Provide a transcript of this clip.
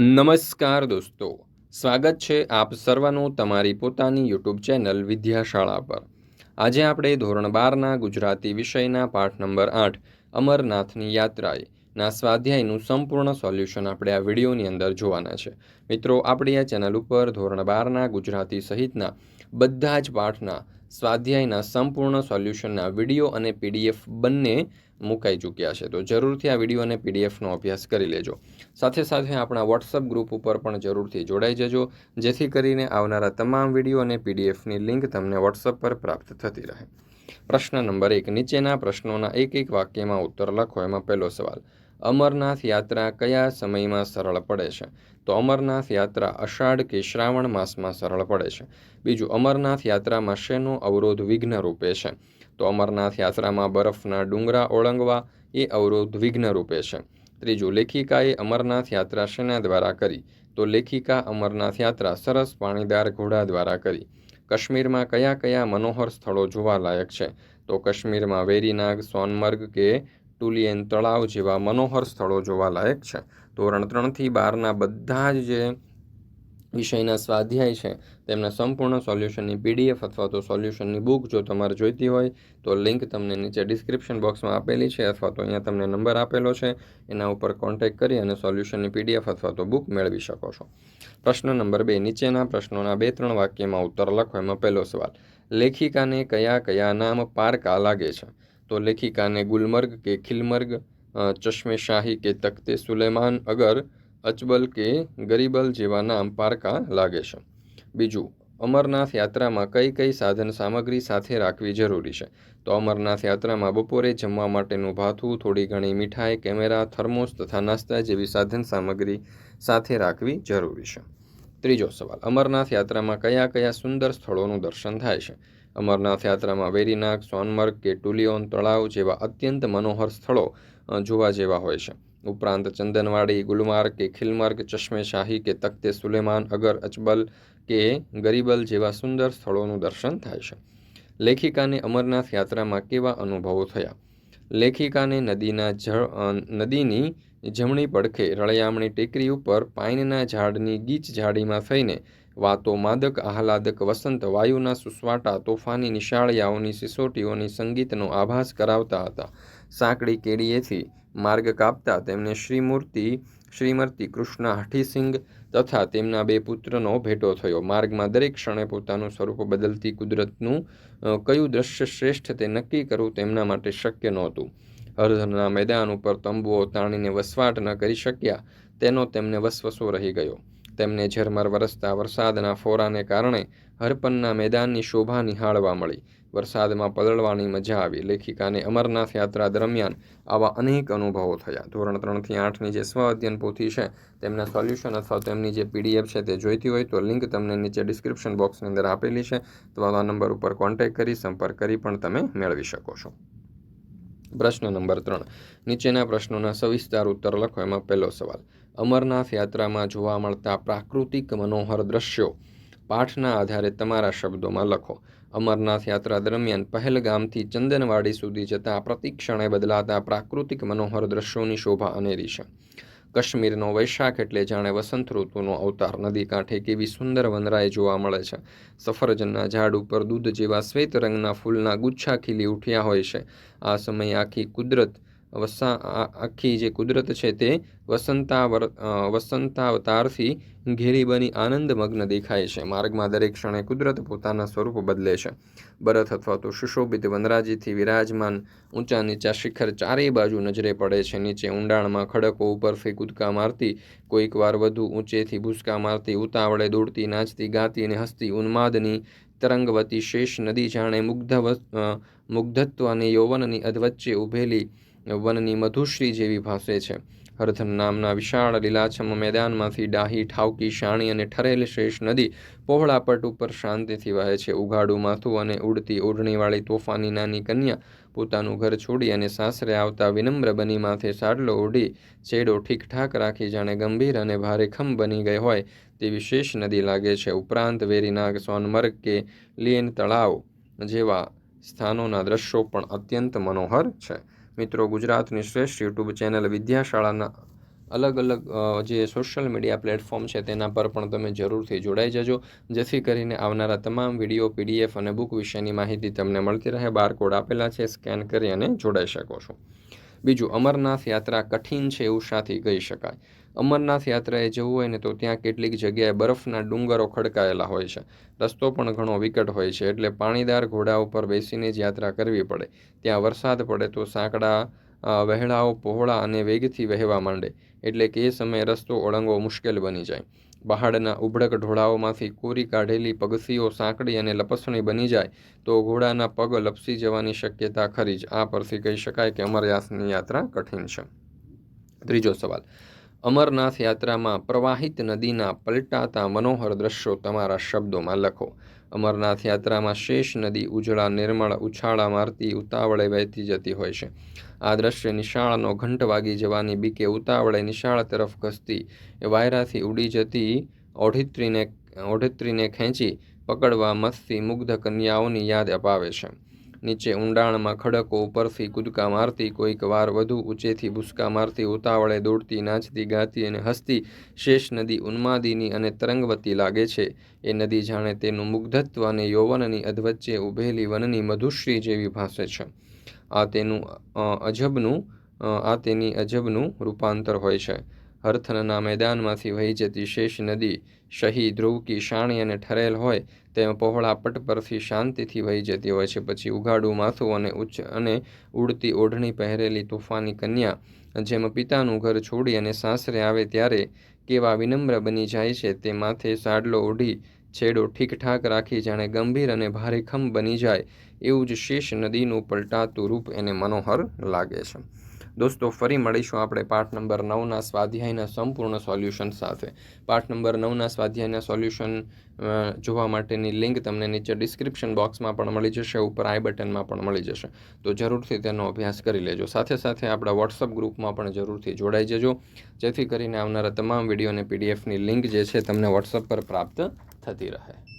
નમસ્કાર દોસ્તો, સ્વાગત છે આપ સર્વનું તમારી પોતાની યુટ્યુબ ચેનલ વિદ્યાશાળા પર. આજે આપણે ધોરણ બારના ગુજરાતી વિષયના પાઠ નંબર આઠ, અમરનાથની યાત્રાએ ના સ્વાધ્યાયનું સંપૂર્ણ સોલ્યુશન આપણે આ વિડીયોની અંદર જોવાના છે. મિત્રો, આપણી આ ચેનલ ઉપર ધોરણ બારના ગુજરાતી સહિતના બધા જ પાઠના સ્વાધ્યાયના સંપૂર્ણ સોલ્યુશનના વીડિયો અને પીડીએફ બંને મુકાઈ ચૂક્યા છે. તો જરૂરથી આ વીડિયો અને પીડીએફનો અભ્યાસ કરી લેજો. સાથે સાથે આપણા વોટ્સઅપ ગ્રુપ ઉપર પણ જરૂરથી જોડાઈ જજો, જેથી કરીને આવનારા તમામ વીડિયો અને પીડીએફની લિંક તમને વોટ્સઅપ પર પ્રાપ્ત થતી રહે. પ્રશ્ન નંબર એક, નીચેના પ્રશ્નોના એક એક વાક્યમાં ઉત્તર લખો. એમાં પહેલો સવાલ, અમરનાથ યાત્રા કયા સમયમાં સરળ પડે છે? તો અમરનાથ યાત્રા અષાઢ કે શ્રાવણ માસમાં સરળ પડે છે. બીજું, અમરનાથ યાત્રામાં શેનો અવરોધ વિઘ્ન રૂપે છે? તો અમરનાથ યાત્રામાં બરફના ડુંગરા ઓળંગવા એ અવરોધ વિઘ્ન રૂપે છે. ત્રીજું, લેખિકાએ અમરનાથ યાત્રા શેના દ્વારા કરી? તો લેખિકા અમરનાથ યાત્રા સરસ પાણીદાર ઘોડા દ્વારા કરી. કાશ્મીરમાં કયા કયા મનોહર સ્થળો જોવાલાયક છે? તો કાશ્મીરમાં વેરીનાગ, સોનમર્ગ કે ટુલિયન તળાવ જેવા મનોહર સ્થળો જોવાલાયક છે. ધોરણ ત્રણથી બારના બધા જ જે વિષયના સ્વાધ્યાય છે, તેમના સંપૂર્ણ સોલ્યુશનની પીડીએફ અથવા તો સોલ્યુશનની બુક જો તમારે જોઈતી હોય, તો લિંક તમને નીચે ડિસ્ક્રિપ્શન બોક્સમાં આપેલી છે અથવા તો અહીંયા તમને નંબર આપેલો છે, એના ઉપર કોન્ટેક્ટ કરી અને સોલ્યુશનની પીડીએફ અથવા તો બુક મેળવી શકો છો. પ્રશ્ન નંબર બે, નીચેના પ્રશ્નોના બે ત્રણ વાક્યમાં ઉત્તર લખો, એમાં પહેલો સવાલ, લેખિકાને કયા કયા નામ પારકા લાગે છે? તો લેખિકાને ગુલમર્ગ કે ખિલમર્ગ ચશ્મે શાહી કે તખ્તે સુલેમાન અગર અચબલ કે ગરીબલ જેવા નામ પારકા લાગે છે. બીજું, અમરનાથ યાત્રામાં કઈ કઈ સાધન સામગ્રી સાથે રાખવી જરૂરી છે? તો અમરનાથ યાત્રામાં બપોરે જમવા માટેનું ભાથું, થોડી ઘણી મીઠાઈ, કેમેરા, થર્મોસ તથા નાસ્તા જેવી સાધન સામગ્રી સાથે રાખવી જરૂરી છે. ત્રીજો સવાલ, અમરનાથ યાત્રામાં કયા કયા સુંદર સ્થળોનું દર્શન થાય છે? અમરનાથ યાત્રામાં વેરીનાગ, સોનમર્ગ કે ટુલિયોન તળાવ જેવા અત્યંત મનોહર સ્થળો જોવા જેવા હોય છે. ઉપરાંત ચંદનવાડી, ગુલમાર્ગ કે ખિલમાર્ગ, ચશ્મે શાહી કે તખ્તે સુલેમાન, અગર અચબલ કે ગરીબલ જેવા સુંદર સ્થળોનું દર્શન થાય છે. લેખિકાને અમરનાથ યાત્રામાં કેવા અનુભવો થયા? લેખિકાને નદીના જળ નદીની જમણી પડખે રળિયામણી ટેકરી ઉપર પાઇનના ઝાડની ગીચ ઝાડીમાં થઈને વાતો માદક, આહલાદક, વસંત, વાયુના સુસવાટા, તોફાની, નિશાળિયાઓની સિસોટીઓની સંગીતનો આભાસ કરાવતા હતા. સાંકડી કેડીએથી માર્ગ કાપતા તેમને શ્રીમૂર્તિ શ્રીમતી કૃષ્ણ હઠીસિંગ તથા તેમના બે પુત્રનો ભેટો થયો. માર્ગમાં દરેક ક્ષણે પોતાનું સ્વરૂપ બદલતી કુદરતનું કયું દ્રશ્ય શ્રેષ્ઠ તે નક્કી કરવું તેમના માટે શક્ય નહોતું. હરધરના મેદાન ઉપર તંબુઓ તાણીને વસવાટ ન કરી શક્યા, તેનો તેમને વસવસો રહી ગયો. તેમને ઝરમર વરસતા વરસાદના ફોરાને કારણે હરપનના મેદાનની શોભા નિહાળવા મળી. વરસાદમાં પલળવાની મજા આવી. લેખિકાને અમરનાથ યાત્રા દરમિયાન આવા અનેક અનુભવો થયા. ધોરણ ત્રણથી આઠની જે સ્વ અધ્યયન પોથી છે, તેમના સોલ્યુશન અથવા તેમની જે પીડીએફ છે તે જોઈતી હોય તો લિંક તમને નીચે ડિસ્ક્રિપ્શન બોક્સની અંદર આપેલી છે. તો આ નંબર ઉપર કોન્ટેક્ટ કરી, સંપર્ક કરી પણ તમે મેળવી શકો છો. પ્રશ્ન નંબર ત્રણ. નીચેના પ્રશ્નોના સવિસ્તાર ઉત્તર લખો. એમાં પહેલો સવાલ. અમરનાથ યાત્રામાં જોવા મળતા પ્રાકૃતિક મનોહર દ્રશ્યો પાઠના આધારે તમારા શબ્દોમાં લખો. અમરનાથ યાત્રા દરમિયાન પહેલગામથી ચંદનવાડી સુધી જતા પ્રતિક્ષણે બદલાતા પ્રાકૃતિક મનોહર દ્રશ્યોની શોભા અનેરી છે. કાશ્મીરનો વૈશાખ એટલે જાણે વસંત ઋતુનો અવતાર. નદી કાંઠે કેવી સુંદર વનરાય જોવા મળે છે. સફરજનના ઝાડ ઉપર દૂધ જેવા શ્વેત રંગના ફૂલના ગુચ્છા ખીલી ઉઠ્યા હોય છે. આ સમયે આખી કુદરત વસા આખી જે કુદરત છે તે વસંતાવર વસંતાવતારથી ઘેરી બની આનંદમગ્ન દેખાય છે. માર્ગમાં દરેક ક્ષણે કુદરત પોતાના સ્વરૂપ બદલે છે. બરથ અથવા તો સુશોભિત વનરાજીથી વિરાજમાન ઊંચા નીચા શિખર ચારેય બાજુ નજરે પડે છે. નીચે ઊંડાણમાં ખડકો ઉપરથી કૂદકા મારતી, કોઈક વાર વધુ ઊંચેથી ભૂસકા મારતી, ઉતાવળે દોડતી, નાચતી, ગાતી અને હસતી ઉન્માદની તરંગવતી શેષ નદી જાણે મુગ્ધ મુગ્ધત્વ અને યૌવનની અધવચ્ચે ઊભેલી વનની મધુશ્રી જેવી ભાસે છે. હરધન નામના વિશાળ લીલાછમ મેદાનમાંથી ડાહી, ઠાવકી, શાણી અને ઠરેલ શેષ નદી પહોળાપટ ઉપર શાંતિથી વહે છે. ઉઘાડું માથું અને ઉડતી ઓઢણીવાળી તોફાની નાની કન્યા પોતાનું ઘર છોડી અને સાસરે આવતા વિનમ્ર બની માથે સાડલો ઓઢી ચેડો ઠીકઠાક રાખી જાણે ગંભીર અને ભારેખમ બની ગઈ હોય તેવી શેષ નદી લાગે છે. ઉપરાંત વેરીનાગ, સોનમર્ગ કે લીન તળાવ જેવા સ્થાનોના દ્રશ્યો પણ અત્યંત મનોહર છે. મિત્રો, ગુજરાતની શ્રેષ્ઠ યુટ્યુબ ચેનલ વિદ્યાશાળાના અલગ અલગ જે સોશિયલ મીડિયા પ્લેટફોર્મ છે તેના પર પણ તમે જરૂરથી જોડાઈ જજો. જેથી કરીને આવનારા તમામ વીડિયો, પીડીએફ અને બુક વિશેની માહિતી તમને મળતી રહે. બારકોડ આપેલા છે, સ્કેન કરી અને જોડાઈ શકો છો. બીજું, અમરનાથ યાત્રા કઠિન છે એવું શાથી કહી શકાય. અમરનાથ યાત્રાએ જવું હોય ને તો ત્યાં કેટલીક જગ્યાએ બરફના ડુંગરો ખડકાયેલા હોય છે. રસ્તો પણ ઘણો વિકટ હોય છે એટલે પાણીદાર ઘોડા ઉપર બેસીને જ યાત્રા કરવી પડે. ત્યાં વરસાદ પડે તો સાંકડા વહેળાઓ પહોળા અને વેગથી વહેવા માંડે એટલે કે એ સમયે રસ્તો ઓળંગવો મુશ્કેલ બની જાય. પહાડના ઉભડક ઢોળાવોમાંથી કોરી કાઢેલી પગસીઓ સાંકડી અને લપસણી બની જાય તો ઘોડાના પગ લપસી જવાની શક્યતા ખરી જ. આ પરથી કહી શકાય કે અમરનાથની યાત્રા કઠિન છે. ત્રીજો સવાલ. અમરનાથ યાત્રામાં પ્રવાહિત નદીના પલટાતા મનોહર દ્રશ્યો તમારા શબ્દોમાં લખો. અમરનાથ યાત્રામાં શેષ નદી ઉજળા નિર્મળ ઉછાળા મારતી ઉતાવળે વહેતી જતી હોય છે. આ દ્રશ્ય નિશાળનો ઘંટ વાગી જવાની બીકે ઉતાવળે નિશાળ તરફ ઘસતી એ વાયરાથી ઉડી જતી ઓઢિત્રીને ઓઢિત્રીને ખેંચી પકડવા મસ્તી મુગ્ધ કન્યાઓની યાદ અપાવે છે. નીચે ઊંડાણમાં ખડકો ઉપરથી કૂદકા મારતી, કોઈક વાર વધુ ઊંચેથી ભૂસકા મારતી, ઉતાવળે દોડતી, નાચતી, ગાતી અને હસતી, શેષ નદી ઉન્માદિની અને તરંગવતી લાગે છે. એ નદી જાણે તેનું મુગ્ધત્વ અને યૌવનની અધવચ્ચે ઊભેલી વનની મધુશ્રી જેવી ભાસે છે. આ તેનું અજબનું આ તેની અજબનું રૂપાંતર હોય છે. હરથનના મેદાનમાંથી વહી જતી શેષ નદી શહી, ધ્રુવકી, શાણી અને ઠરેલ હોય તેમ પહોળા પટ પરથી શાંતિથી વહી જતી હોય છે. પછી ઉઘાડું માથું અને ઉચ્ચ અને ઉડતી ઓઢણી પહેરેલી તોફાની કન્યા જેમ પિતાનું ઘર છોડી અને સાસરે આવે ત્યારે કેવા વિનમ્ર બની જાય છે તે માથે સાડલો ઓઢી છેડો ઠીકઠાક રાખી જાણે ગંભીર અને ભારેખમ બની જાય એવું જ શેષ નદીનું પલટાતું રૂપ એને મનોહર લાગે છે. દોસ્તો, ફરી મળીશું આપણે પાઠ નંબર નવના સ્વાધ્યાયના સંપૂર્ણ સોલ્યુશન સાથે. પાઠ નંબર નવના સ્વાધ્યાયના સોલ્યુશન જોવા માટેની લિંક તમને નીચે ડિસ્ક્રિપ્શન બોક્સમાં પણ મળી જશે, ઉપર આઈ બટનમાં પણ મળી જશે. તો જરૂરથી તેનો અભ્યાસ કરી લેજો. સાથે સાથે આપણા વોટ્સઅપ ગ્રુપમાં પણ જરૂરથી જોડાઈ જજો. જેથી કરીને આવનારા તમામ વીડિયો અને પીડીએફની લિંક જે છે તમને વોટ્સઅપ પર પ્રાપ્ત થતી રહે.